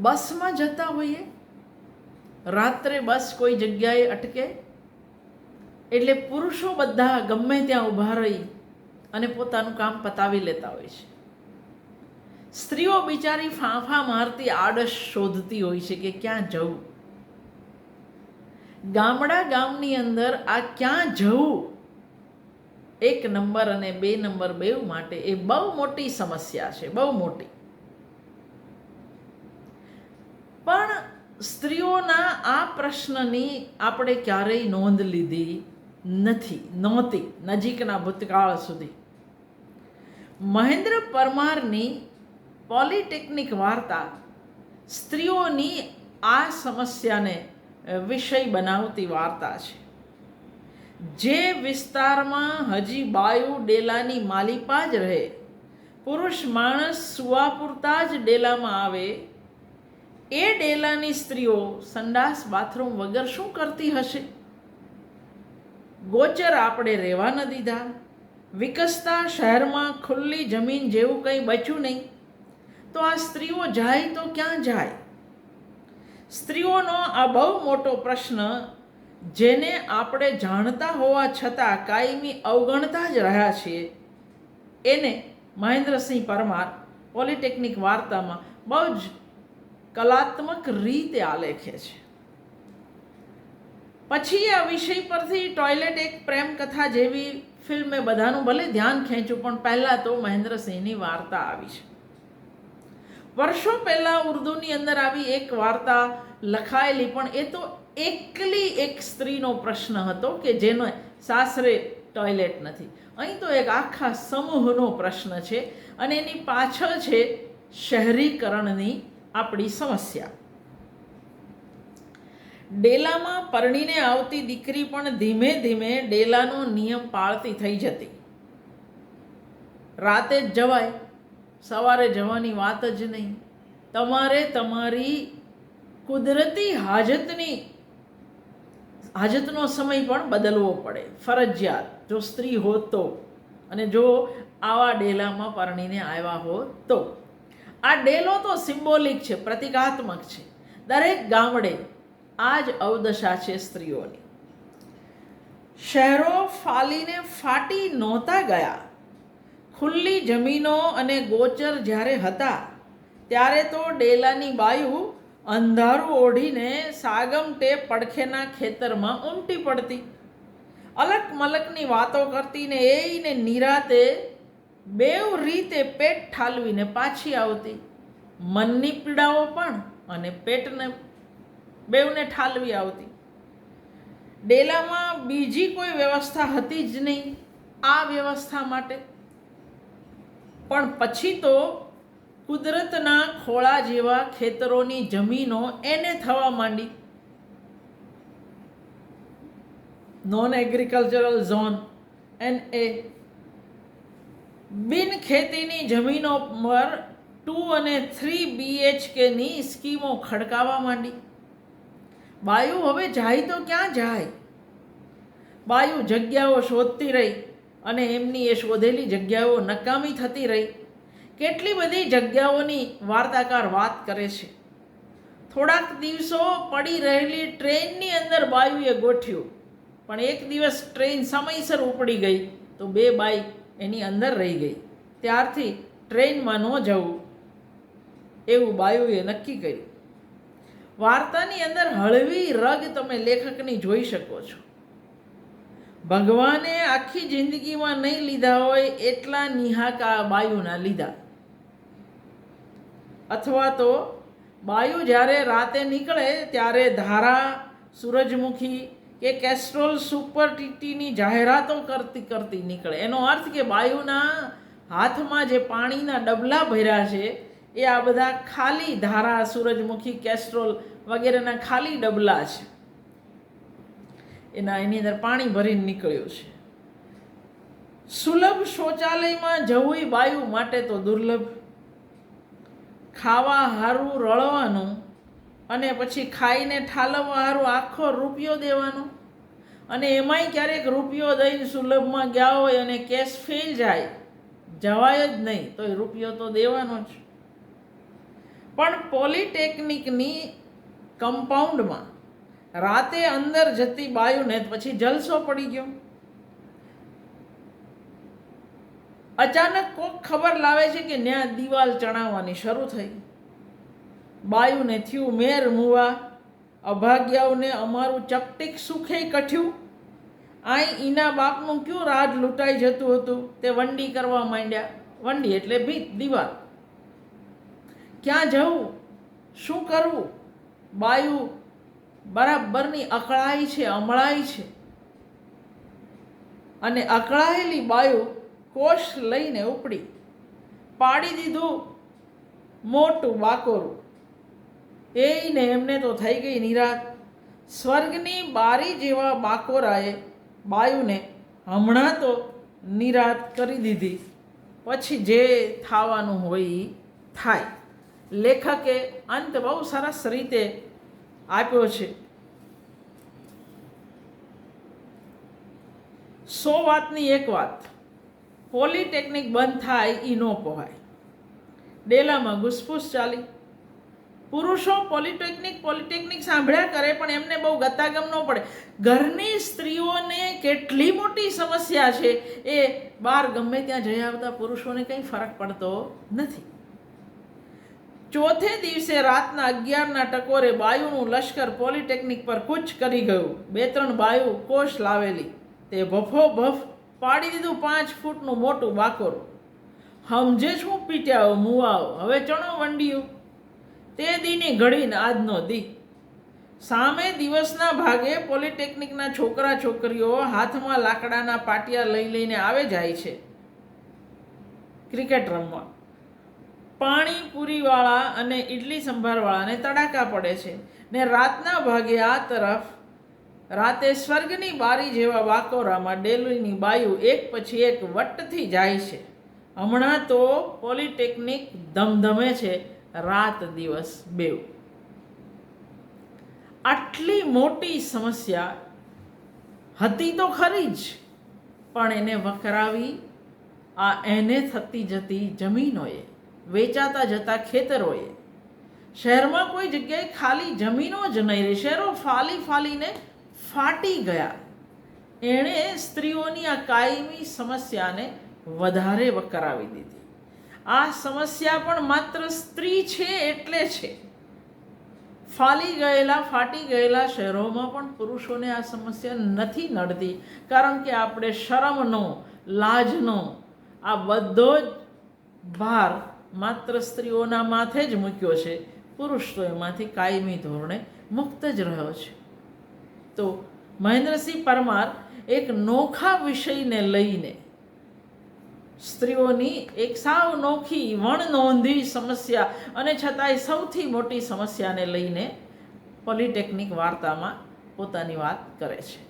બસમાં જતા હોઈએ? રાત્રે બસ કોઈ જગ્યાએ અટકે? એટલે પુરુષો બધા ગમે ત્યાં ઊભા રહી અને પોતાનું કામ પતાવી લેતા હોય છે. સ્ત્રીઓ બિચારી ફાંફા મારતી આડસ શોધતી હોય છે કે ક્યાં જવું? ગામડા ગામની અંદર આ ક્યાં જવું? એક નંબર અને બે નંબર બેવ માટે એ બહુ મોટી સમસ્યા છે, બહુ મોટી પણ સ્ત્રીઓના આ પ્રશ્નની આપણે ક્યારેય નોંધ લીધી નથી, નહોતી, નજીકના ભૂતકાળ સુધી. મહેન્દ્ર પરમારની પોલિટેકનિક વાર્તા સ્ત્રીઓની આ સમસ્યાને વિષય બનાવતી વાર્તા છે. જે વિસ્તારમાં હજી બાયુ ડેલાની માલિપા જ રહે, પુરુષ માણસ સુવા પૂરતા જ ડેલામાં આવે એ ડેલાની સ્ત્રીઓ સંડાસ બાથરૂમ વગર શું કરતી હશે? ગોચર આપણે રહેવા ન દીધા. વિકસતા શહેરમાં ખુલ્લી જમીન જેવું કંઈ બચ્યું નહીં. તો આ સ્ત્રીઓ જાય તો ક્યાં જાય? સ્ત્રીઓનો આ બહુ મોટો પ્રશ્ન, જેને આપણે જાણતા હોવા છતાં કાયમી અવગણતા જ રહ્યા છીએ, એને મહેન્દ્રસિંહ પરમાર, પોલિટેકનિક વાર્તામાં બહુ જ કલાત્મક રીતે આલેખે છે. પછી આ વિષય પરથી ટોયલેટ એક પ્રેમ કથા જેવી ફિલ્મે બધાનું ભલે ધ્યાન ખેંચ્યું, પણ પહેલાં તો મહેન્દ્રસિંહની વાર્તા આવી છે. વર્ષો પહેલાં ઉર્દુની અંદર આવી એક વાર્તા લખાયેલી, પણ એ તો એકલી એક સ્ત્રીનો પ્રશ્ન હતો કે જેનો સાસરે ટોયલેટ નથી. અહીં તો એક આખા સમૂહનો પ્રશ્ન છે અને એની પાછળ છે શહેરીકરણની આપણી સમસ્યા. ડેલામાં પરણીને આવતી દીકરી પણ ધીમે ધીમે ડેલાનો નિયમ પાળતી થઈ જતી. રાતે જ જવાય, સવારે જવાની વાત જ નહીં. તમારે તમારી કુદરતી હાજતની, હાજતનો સમય પણ બદલવો પડે, ફરજિયાત. જો સ્ત્રી હો તો, અને જો આવા ડેલામાં પરણીને આવ્યા હો તો. આ ડેલો તો સિમ્બોલિક છે, પ્રતિકાત્મક છે. દરેક ગામડે આ જ અવદશા છે સ્ત્રીઓની. શહેરો ફાલીને ફાટી નહોતા ગયા. ખુલ્લી જમીનો અને ગોચર જ્યારે હતા, ત્યારે તો ડેલાની બાયુ અંધારું ઓઢીને સાગમટે પડખેના ખેતરમાં ઉમટી પડતી. અલક મલકની વાતો કરતી ને એને નિરાતે બેવ રીતે પેટ ઠાલવીને પાછી આવતી. મનની પીડાઓ પણ અને પેટને બેવને ઠાલવી આવતી. ડેલામાં બીજી કોઈ વ્યવસ્થા હતી જ નહીં આ વ્યવસ્થા માટે. પણ પછી તો કુદરતના ખોળા જેવા ખેતરોની જમીનો એને થવા માંડી. Non agricultural zone N A બિન ખેતીની જમીનો પર ટુ અને થ્રી બીએચકેની સ્કીમો ખડકાવા માંડી. બાયુ હવે જાય તો ક્યાં જાય? બાયુ જગ્યાઓ શોધતી રહી અને એમની એ શોધેલી જગ્યાઓ નકામી થતી રહી. કેટલી બધી જગ્યાઓની વાર્તાકાર વાત કરે છે. થોડાક દિવસો પડી રહેલી ટ્રેનની અંદર બાયુએ ગોઠ્યું, પણ એક દિવસ ટ્રેન સમયસર ઉપડી ગઈ તો બે બાઈ એની અંદર રહી ગઈ. ત્યારથી ટ્રેનમાં ન જવું એવું બાયુએ નક્કી કર્યું. વાર્તાની અંદર હળવી રગ તમે લેખકની જોઈ શકો છો. ભગવાને આખી જિંદગીમાં નહીં લીધા હોય એટલા નિહાકા બાયુના લીધા. અથવા તો બાયુ જ્યારે રાતે નીકળે ત્યારે ધારા, સૂરજમુખી કે કેસ્ટ્રોલ સુપર ટીટીની જાહેરાતો કરતી કરતી નીકળે. એનો અર્થ કે બાયુના હાથમાં જે પાણીના ડબલા ભર્યા છે, એ આ બધા ખાલી ધારા સૂરજમુખી કેસ્ટ્રોલ વગેરેના ખાલી ડબલા છે. એના એની અંદર પાણી ભરીને નીકળ્યું છે. સુલભ શૌચાલયમાં જવું બાયુ માટે તો દુર્લભ. ખાવા હારું રળવાનું અને પછી ખાઈને ઠાલવવા આખો રૂપિયો દેવાનો. અને એમાંય ક્યારેક રૂપિયો દઈને સુલભમાં ગયા હોય અને કેશ ફેલ જાય, જવાય જ નહીં તો એ રૂપિયો તો દેવાનો જ. પણ પોલિટેકનિકની કમ્પાઉન્ડમાં રાતે અંદર જતી બાયુને પછી જલસો પડી ગયો. અચાનક કોક ખબર લાવે છે કે ન્યા દિવાલ ચણાવવાની શરૂ થઈ. બાયુને થયું મેર મુવા. અભાગ્યાઓને અમારું ચપટીક સુખે કઠ્યું. આઈ ઈના બાપનું કયું રાજ લૂંટાઈ જતું હતું? તે વંડી કરવા માંડ્યા. વંડી એટલે ભીત, દીવાલ. ક્યાં જવું? શું કરવું? બાયુ બરાબરની અકળાઈ છે, અમળાઈ છે. અને અકળાયેલી બાયુ કોષ લઈને ઉપડી. પાડી દીધું મોટું બાકોરું. એને એમને તો થઈ ગઈ નિરાત. સ્વર્ગની બારી જેવા બાકોરાએ બાયુને હમણાં તો નિરાત કરી દીધી. પછી જે થવાનું હોય થાય. લેખકે અંત બહુ સરસ રીતે આપ્યો છે. સો વાતની એક વાત. પોલિટેકનિક બંધ થાય એ ન પહોંચાય ડેલામાં ઘૂસફૂસ ચાલી. પુરુષો પોલિટેકનિક પોલિટેકનિક સાંભળ્યા કરે, પણ એમને બહુ ગતાગમ ન પડે. ઘરની સ્ત્રીઓને કેટલી મોટી સમસ્યા છે એ બહાર ગમે ત્યાં જઈ આવતા પુરુષોને કંઈ ફરક પડતો નથી. ચોથે દિવસે રાતના અગિયારના ટકોરે બાયુનું લશ્કર પોલિટેકનિક પર કૂચ કરી ગયું. બે ત્રણ બાયુ કોષ લાવેલી. તે ભફો ભફ પાડી દીધું પાંચ ફૂટનું મોટું બાકોરું. સમજે છું પીટ્યાઓ, મુવાઓ. હવે ચણો વંડિયું. તે દીની ઘડીને આજનો દી. સામે દિવસના ભાગે પોલિટેકનિકના છોકરા છોકરીઓ હાથમાં લાકડાના પાટિયા લઈ લઈને આવે જાય છે. ક્રિકેટ રમવા. પાણીપુરીવાળા અને ઇડલી સંભારવાળાને તડાકા પડે છે ને રાતના ભાગે આ તરફ રાતે સ્વર્ગની બારી જેવા વાકોરામાં ડેલીની બાયુ એક પછી એક વટથી જાય છે. હમણાં તો પોલિટેકનિક ધમધમે છે. રાત દિવસ બેવ આટલી મોટી સમસ્યા હતી તો ખરી જ, પણ એને વકરાવી આ એને થતી જતી જમીનોએ, વેચાતા જતા ખેતરોએ, શહેરમાં કોઈ જગ્યાએ ખાલી જમીનો જ નહીં રહી, શહેરો ફાલી ફાલીને ફાટી ગયા. એણે સ્ત્રીઓની આ કાયમી સમસ્યાને વધારે વકરાવી દીધી. આ સમસ્યા પણ માત્ર સ્ત્રી છે એટલે છે. ફાલી ગયેલા, ફાટી ગયેલા શહેરોમાં પણ પુરુષોને આ સમસ્યા નથી નડતી. કારણ કે આપણે શરમનો, લાજનો, આ બધો જ ભાર માત્ર સ્ત્રીઓના માથે જ મૂક્યો છે. પુરુષ તો એમાંથી કાયમી ધોરણે મુક્ત જ રહ્યો છે. તો મહેન્દ્રસિંહ પરમાર એક નોખા વિષયને લઈને સ્ત્રીઓની એક સાવ નોખી વણ નોંધી સમસ્યા અને છતાંય સૌથી મોટી સમસ્યાને લઈને પોલિટેકનિક વાર્તામાં પોતાની વાત કરે છે.